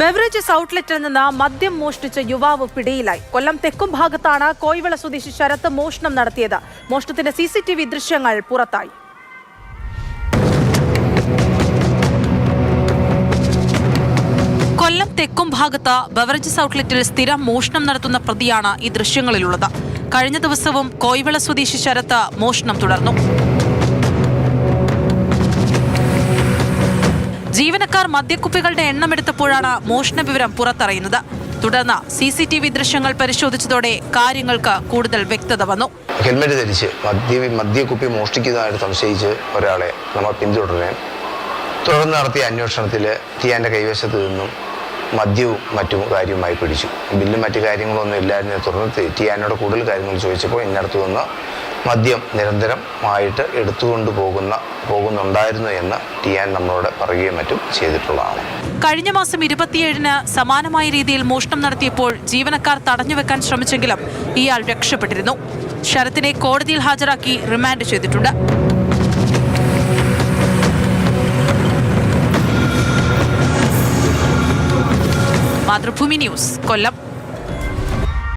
Beverages ഔട്ട്ലെറ്റിൽ നിന്ന് മദ്യം മോഷ്ടിച്ച യുവാവ് പിടിയിലായി. കൊല്ലം തെക്കും ഭാഗത്താണ് കോയിവിള സ്വദേശി ശരത്ത് മോഷണം നടത്തിയത്. മോഷണത്തിന്റെ സി സി ടി വി ദൃശ്യങ്ങൾ പുറത്തായി. കൊല്ലം തെക്കും ഭാഗത്ത് ബെവറേജസ് ഔട്ട്ലെറ്റിൽ സ്ഥിരം മോഷണം നടത്തുന്ന പ്രതിയാണ് ഈ ദൃശ്യങ്ങളിലുള്ളത്. കഴിഞ്ഞ ദിവസവും കോയിവിള സ്വദേശി ശരത്ത് മോഷണം തുടർന്നു. ജീവനക്കാർ മദ്യക്കുപ്പികളുടെ എണ്ണം എടുത്തപ്പോഴാണ് മോഷണ വിവരം പുറത്തറിയുന്നത്. തുടർന്ന് സി സി ടി വി ദൃശ്യങ്ങൾ പരിശോധിച്ചതോടെ കാര്യങ്ങൾക്ക് കൂടുതൽ വ്യക്തത വന്നു. ഹെൽമെറ്റ് ധരിച്ച് മദ്യ മദ്യക്കുപ്പി മോഷ്ടിക്കുന്നതായിട്ട് സംശയിച്ച് ഒരാളെ നമ്മൾ പിന്തുടരുകയും തുടർന്ന് നടത്തിയ അന്വേഷണത്തിൽ ടിയാന്റെ കൈവശത്ത് നിന്നും മദ്യവും മറ്റു കാര്യവുമായി പിടിച്ചു. ബില്ലും മറ്റു കാര്യങ്ങളൊന്നും ഇല്ലായിരുന്നു തുടർന്ന് ടിയാനോട് കൂടുതൽ കാര്യങ്ങൾ ചോദിച്ചപ്പോൾ ഇന്നടത്തു നിന്ന് മദ്യം നിരന്തരമായിട്ട് എടുത്തുകൊണ്ട് പോകുന്ന പോകുന്നുണ്ടായിരുന്നു എന്ന് ടിയാൻ നമ്മളോട് പറയുകയും മറ്റും ചെയ്തിട്ടുള്ളതാണ്. കഴിഞ്ഞ മാസം ഇരുപത്തിയേഴിന് സമാനമായ രീതിയിൽ മോഷണം നടത്തിയപ്പോൾ ജീവനക്കാർ തടഞ്ഞു വെക്കാൻ ശ്രമിച്ചെങ്കിലും ഇയാൾ രക്ഷപ്പെട്ടിരുന്നു. ശരത്തിനെ കോടതിയിൽ ഹാജരാക്കി റിമാൻഡ് ചെയ്തിട്ടുണ്ട്. മാതൃഭൂമി ന്യൂസ് കൊല്ലം.